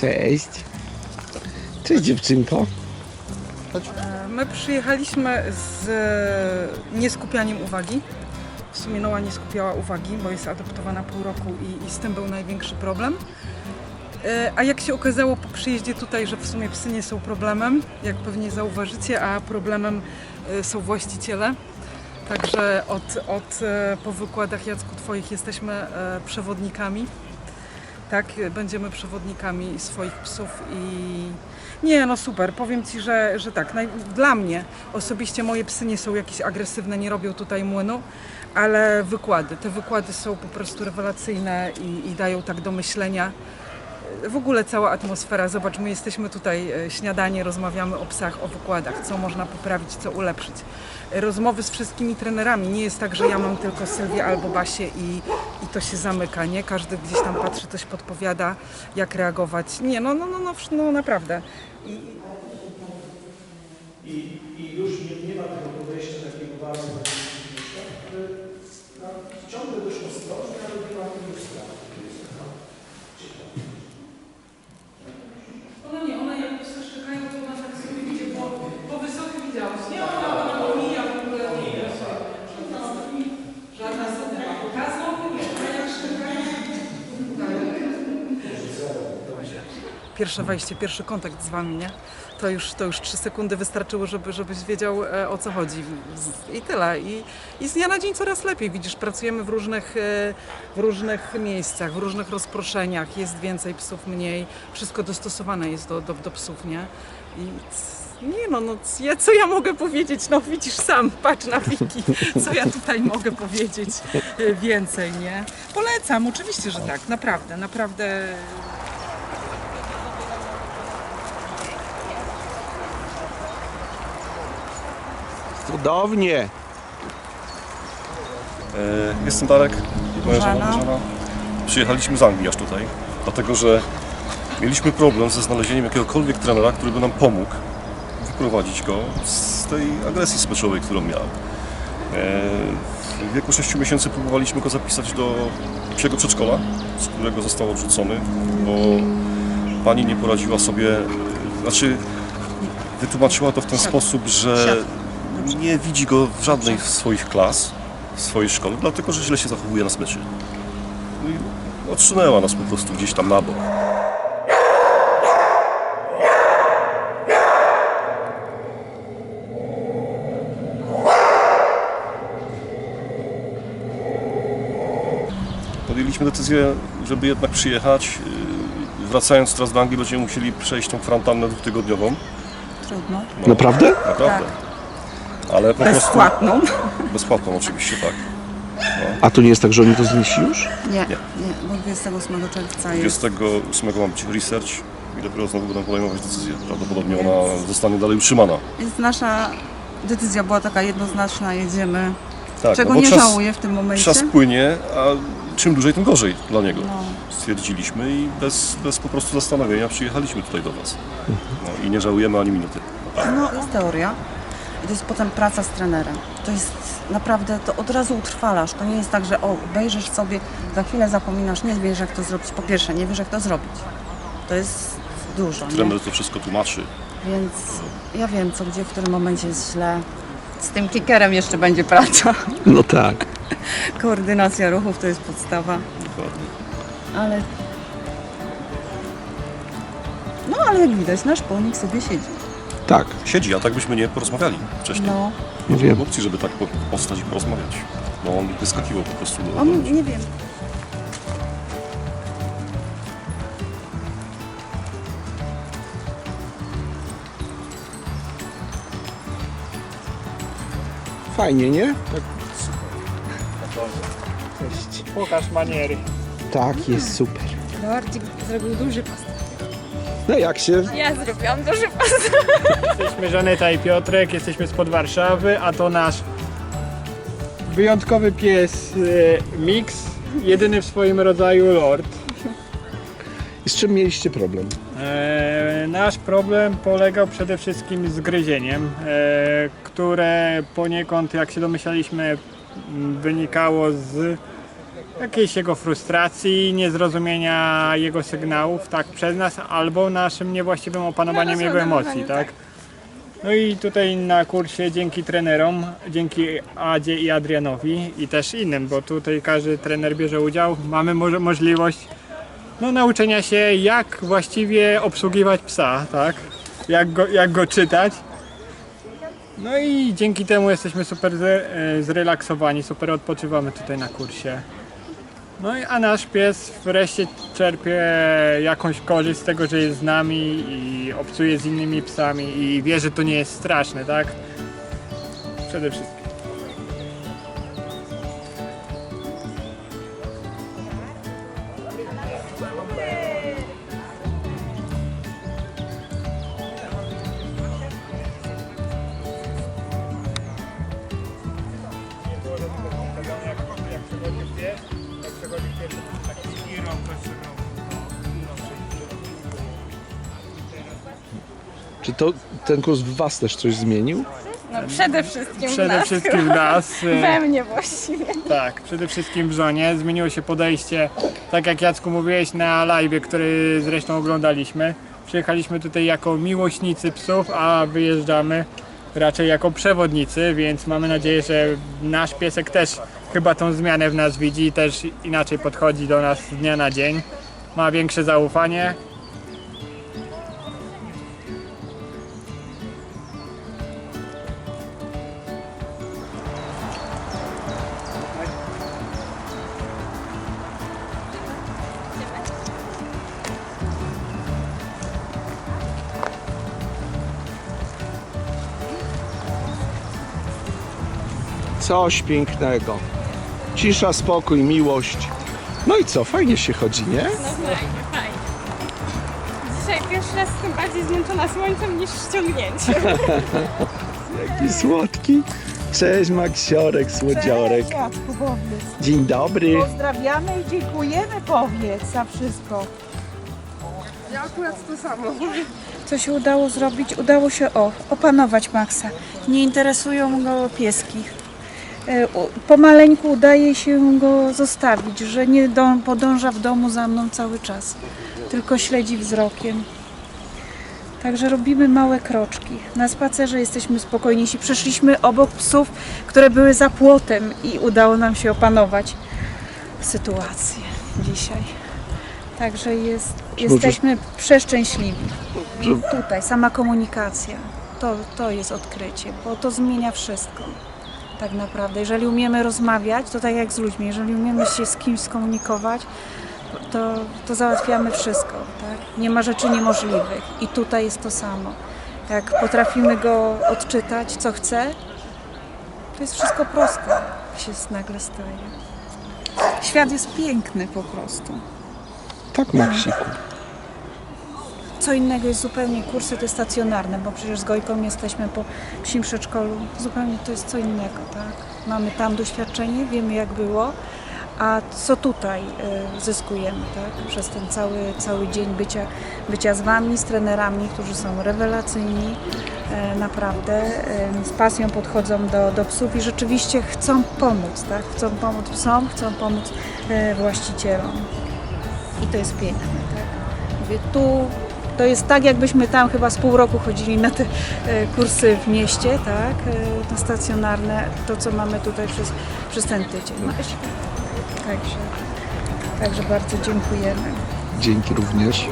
Cześć. Cześć dziewczynko. My przyjechaliśmy z e, nieskupianiem uwagi. W sumie Noa nie skupiała uwagi, bo jest adoptowana pół roku i, i z tym był największy problem. E, A jak się okazało po przyjeździe tutaj, że w sumie psy nie są problemem, jak pewnie zauważycie, a problemem e, są właściciele. Także od, od e, po wykładach Jacku Twoich jesteśmy e, przewodnikami. Tak, będziemy przewodnikami swoich psów i nie, no super. Powiem Ci, że, że tak. Dla mnie osobiście moje psy nie są jakieś agresywne, nie robią tutaj młynu, ale wykłady. Te wykłady są po prostu rewelacyjne i, i dają tak do myślenia. W ogóle cała atmosfera, zobacz, my jesteśmy tutaj e, śniadanie, rozmawiamy o psach, o wykładach, co można poprawić, co ulepszyć. Rozmowy z wszystkimi trenerami. Nie jest tak, że ja mam tylko Sylwię albo Basię i, i to się zamyka, nie? Każdy gdzieś tam patrzy, coś podpowiada, jak reagować. Nie, no, no, no, no, no naprawdę. I, i już nie, nie ma tego podejścia takiego bardzo podejścia, które no, ciągle dość ostrożnie, ale nie ma tego strachu. Ona nie, ona jak psy szczekają, to ona tak sobie idzie po, po wysokich widziałaś. Nie, ona, ona pomija w ogóle. Nie, żadna żadna zadyma. Ta znowu nie, ona jak szczekają, Pierwsze wejście, pierwszy kontakt z wami, nie? To już, to już trzy sekundy wystarczyło, żeby, żebyś wiedział e, o co chodzi. I tyle. I, I z dnia na dzień coraz lepiej. Widzisz, pracujemy w różnych, e, w różnych miejscach, w różnych rozproszeniach. Jest więcej psów, mniej. Wszystko dostosowane jest do, do, do psów, nie? I nie no, no ja, co ja mogę powiedzieć? No widzisz sam, patrz na Wiki, co ja tutaj mogę powiedzieć e, więcej, nie? Polecam, oczywiście, że tak, naprawdę, naprawdę Cudownie. E, Jestem Darek, moja żona Bożena. Przyjechaliśmy z Anglii aż tutaj, dlatego że mieliśmy problem ze znalezieniem jakiegokolwiek trenera, który by nam pomógł wyprowadzić go z tej agresji smyczowej, którą miał. E, W wieku 6 miesięcy próbowaliśmy go zapisać do psiego przedszkola, z którego został odrzucony, bo pani nie poradziła sobie, znaczy wytłumaczyła to w ten sposób, że nie widzi go w żadnej z swoich klas, w swojej szkole, dlatego że źle się zachowuje na smyczy. No i odsunęła nas po prostu gdzieś tam na bok. Podjęliśmy decyzję, żeby jednak przyjechać. Yy, Wracając teraz do Anglii będziemy musieli przejść tą kwarantannę dwutygodniową. trudno. No, Naprawdę? Naprawdę. Ale po prostu... Bezpłatną. Bezpłatną oczywiście, tak. A to nie jest tak, że oni to znieśli już? Nie, Nie. nie, bo 28 czerwca jest. 28 ma być research i dopiero znowu będą podejmować decyzję. Prawdopodobnie ona zostanie dalej utrzymana. Więc nasza decyzja była taka jednoznaczna, jedziemy. Tak, czego no nie czas, żałuję w tym momencie. czas płynie, a czym dłużej, tym gorzej dla niego. No. Stwierdziliśmy i bez, bez po prostu zastanowienia przyjechaliśmy tutaj do Was. No, I nie żałujemy ani minuty. no, to jest teoria. I to jest potem praca z trenerem. To jest naprawdę, to od razu utrwalasz. To nie jest tak, że o, obejrzysz sobie, za chwilę zapominasz, nie wiesz jak to zrobić. Po pierwsze, nie wiesz jak to zrobić. To jest dużo, nie? Trener to wszystko tłumaczy. Więc ja wiem co, gdzie, w którym momencie jest źle. Z tym kickerem jeszcze będzie praca. No tak. Koordynacja ruchów to jest podstawa. Dokładnie. Ale. No ale jak widać, nasz pomnik sobie siedzi. Tak, Siedzi, a tak byśmy nie porozmawiali wcześniej. No, Nie wiem. opcji, żeby tak po- postać i porozmawiać. No on wyskakiwał po prostu do, do on ludzi. nie wiem. Fajnie, nie? Pokaż maniery. Tak, jest super. Lordzik zrobił duży pas. No jak się? Ja zrobiłam duży pas. Jesteśmy Żaneta i Piotrek, jesteśmy spod Warszawy, a to nasz wyjątkowy pies e, Mix, jedyny w swoim rodzaju Lord. Z czym mieliście problem? E, nasz problem polegał przede wszystkim z gryzieniem, e, które poniekąd, jak się domyślaliśmy, m, wynikało z jakiejś jego frustracji, niezrozumienia jego sygnałów, tak, przez nas, albo naszym niewłaściwym opanowaniem jego emocji, tak. No i tutaj na kursie dzięki trenerom, dzięki Adzie i Adrianowi i też innym, bo tutaj każdy trener bierze udział, mamy mo- możliwość no, nauczenia się jak właściwie obsługiwać psa, tak, jak go, jak go czytać. No i dzięki temu jesteśmy super e, zrelaksowani, super odpoczywamy tutaj na kursie. No i a nasz pies wreszcie czerpie jakąś korzyść z tego, że jest z nami i obcuje z innymi psami i wie, że to nie jest straszne, tak? Przede wszystkim. To ten kurs w Was też coś zmienił? No przede wszystkim w Przede nas. wszystkim w nas. e, We mnie właściwie. Tak, przede wszystkim w żonie. Zmieniło się podejście, tak jak Jacku mówiłeś na live, który zresztą oglądaliśmy. Przyjechaliśmy tutaj jako miłośnicy psów, a wyjeżdżamy raczej jako przewodnicy, więc mamy nadzieję, że nasz piesek też chyba tą zmianę w nas widzi i też inaczej podchodzi do nas z dnia na dzień. Ma większe zaufanie. Coś pięknego. Cisza, spokój, miłość. No i co, fajnie się chodzi, nie? No fajnie, fajnie. Dzisiaj pierwszy raz jestem bardziej zmęczona słońcem niż ściągnięciem. Jaki słodki. Cześć Maksiorek, słodziorek. Cześć, Jacku, powiedz. Dzień dobry. Pozdrawiamy i dziękujemy, powiedz za wszystko. Co się udało zrobić? Udało się o, opanować Maxa. Nie interesują go pieski. E, Pomaleńku udaje się go zostawić, że nie podąża w domu za mną cały czas, tylko śledzi wzrokiem. Także robimy małe kroczki. Na spacerze jesteśmy spokojniejsi. Przeszliśmy obok psów, które były za płotem i udało nam się opanować sytuację dzisiaj. Także jest, jesteśmy przeszczęśliwi. I tutaj sama komunikacja, to, to jest odkrycie, bo to zmienia wszystko. Tak naprawdę. Jeżeli umiemy rozmawiać, to tak jak z ludźmi, jeżeli umiemy się z kimś skomunikować, to, to załatwiamy wszystko. Tak? Nie ma rzeczy niemożliwych. I tutaj jest to samo. Jak potrafimy go odczytać, co chce, to jest wszystko proste, się nagle staje. Świat jest piękny po prostu. Tak, Maksiku. Co innego jest zupełnie kursy te stacjonarne, bo przecież z Gojką jesteśmy po psim przedszkolu. Zupełnie to jest co innego, tak? Mamy tam doświadczenie, wiemy jak było, a co tutaj y, zyskujemy, tak? Przez ten cały, cały dzień bycia, bycia z Wami, z trenerami, którzy są rewelacyjni, e, naprawdę e, z pasją podchodzą do, do psów i rzeczywiście chcą pomóc, tak? Chcą pomóc psom, chcą pomóc e, właścicielom. I to jest piękne, tak? Mówię, tu to jest tak, jakbyśmy tam chyba z pół roku chodzili na te e, kursy w mieście, tak? E, to stacjonarne, to co mamy tutaj przez, przez ten tydzień. Także, także bardzo dziękujemy. Dzięki również.